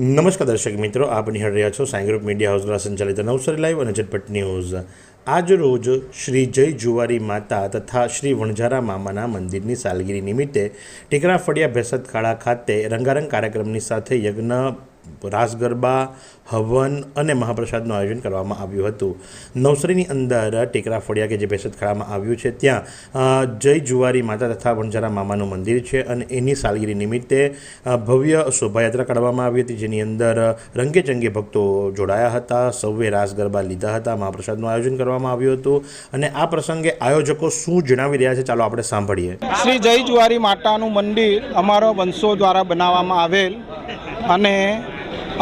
નમસ્કાર દર્શક મિત્રો, આપ નિહાળ રહ્યા છો સાઈ ગ્રુપ મીડિયા હાઉસ દ્વારા સંચાલિત નવસારી લાઈવ અને ઝટપટ ન્યૂઝ. આજ રોજ શ્રી જય જુવારી માતા તથા શ્રી વણઝારા મામાના મંદિરની સાલગીરી નિમિત્તે ટીકરા ફળિયા ભેસદ ખાડા ખાતે રંગારંગ કાર્યક્રમની સાથે યજ્ઞ રાસ ગરબા હવન અને મહાપ્રસાદનું આયોજન કરવામાં આવ્યું હતું. નવસરીની અંદર ટેકરા ફળિયા કે જે ભેસત ખાડામાં આવ્યું છે, ત્યાં જય જુવારી માતા તથા વણઝારા મામાનું મંદિર છે અને એની સાલગીરી નિમિત્તે ભવ્ય શોભાયાત્રા કાઢવામાં આવી હતી, જેની અંદર રંગેચંગે ભક્તો જોડાયા હતા, સૌએ રાસ ગરબા લીધા હતા, મહાપ્રસાદનું આયોજન કરવામાં આવ્યું હતું અને આ પ્રસંગે આયોજકો શું જણાવી રહ્યા છે, ચાલો આપણે સાંભળીએ. શ્રી જય જુવારી માતાનું મંદિર અમારા વંશો દ્વારા બનાવવામાં આવેલ અને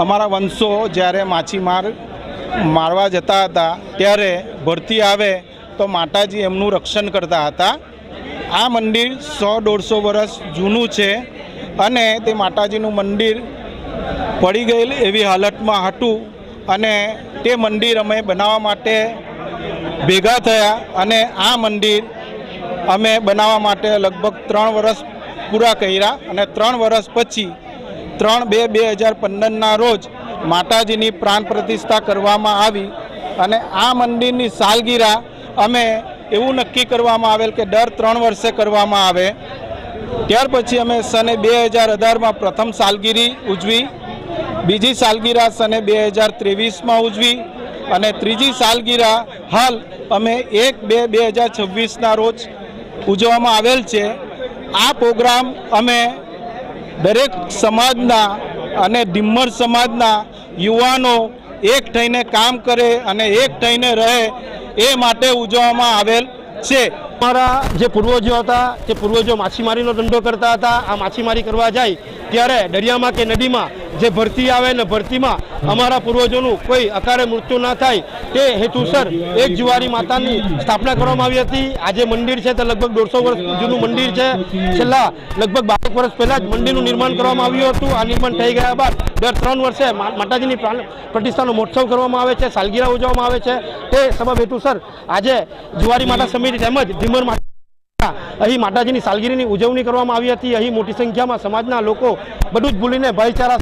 અમારા વંશો જ્યારે માછીમાર મારવા જતા હતા, ત્યારે ભરતી આવે તો માતાજી એમનું રક્ષણ કરતા હતા. આ મંદિર સો દોઢસો વર્ષ જૂનું છે અને તે માતાજીનું મંદિર પડી ગયેલ એવી હાલતમાં હતું અને તે મંદિર અમે બનાવવા માટે ભેગા થયા અને આ મંદિર અમે બનાવવા માટે લગભગ ત્રણ વર્ષ પૂરા કર્યા અને ત્રણ વર્ષ પછી ત્રણ બે બે હજાર પંદરના રોજ માતાજીની પ્રાણ પ્રતિષ્ઠા કરવામાં આવી અને આ મંદિરની સાલગીરા અમે એવું નક્કી કરવામાં આવેલ કે દર ત્રણ વર્ષે કરવામાં આવે. ત્યાર પછી અમે સને બે હજાર અઢારમાં પ્રથમ સાલગીરી ઉજવી, બીજી સાલગીરા સને બે હજાર ત્રેવીસમાં ઉજવી અને ત્રીજી સાલગીરા હાલ અમે એક બે બે હજાર છવ્વીસના રોજ ઉજવવામાં આવેલ છે. આ પ્રોગ્રામ અમે દરેક સમાજના અને ધીમ્મર સમાજના યુવાનો એક થઈને કામ કરે અને એક થઈને રહે એ માટે ઉજવવામાં આવેલ છે. અમારા જે પૂર્વજો હતા તે પૂર્વજો માછીમારીનો ધંધો કરતા હતા, આ માછીમારી કરવા જાય ત્યારે દરિયામાં કે નદીમાં જે ભરતી આવે ને ભરતીમાં અમારા પૂર્વજોનું કોઈ અકારે મૃત્યુ ના થાય, તે હેતુસર એક જુવારી માતાની સ્થાપના કરવામાં આવી હતી. આજે મંદિર છે તે લગભગ દોઢસો વર્ષ જૂનું મંદિર છે. છેલ્લા લગભગ બારેક વર્ષ પહેલાં જ મંદિરનું નિર્માણ કરવામાં આવ્યું હતું. આ નિર્માણ થઈ ગયા બાદ દર ત્રણ વર્ષે માતાજીની પ્રતિષ્ઠાનો મહોત્સવ કરવામાં આવે છે, સાલગીરા ઉજવવામાં આવે છે. તે સબબ હેતુસર આજે જુવારી માતા સમિતિ તેમજ ધીમર માતા અહીં માતાજીની સાલગીરીની ઉજવણી કરવામાં આવી હતી. અહીં મોટી સંખ્યામાં સમાજના લોકો બધું જ ભૂલીને ભાઈચારા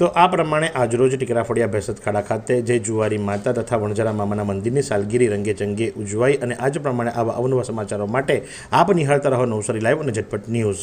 તો આ પ્રમાણે આજરોજ ટીકરાફળિયા ભેસત ખાડા ખાતે જય જુવારી માતા તથા વણઝારા મામાના મંદિરની સાલગીરી રંગે ચંગે ઉજવાઈ અને આજ પ્રમાણે આવા અવનવા સમાચારો માટે આપ નિહાળતા રહો નવસારી લાઈવ અને ઝટપટ ન્યૂઝ.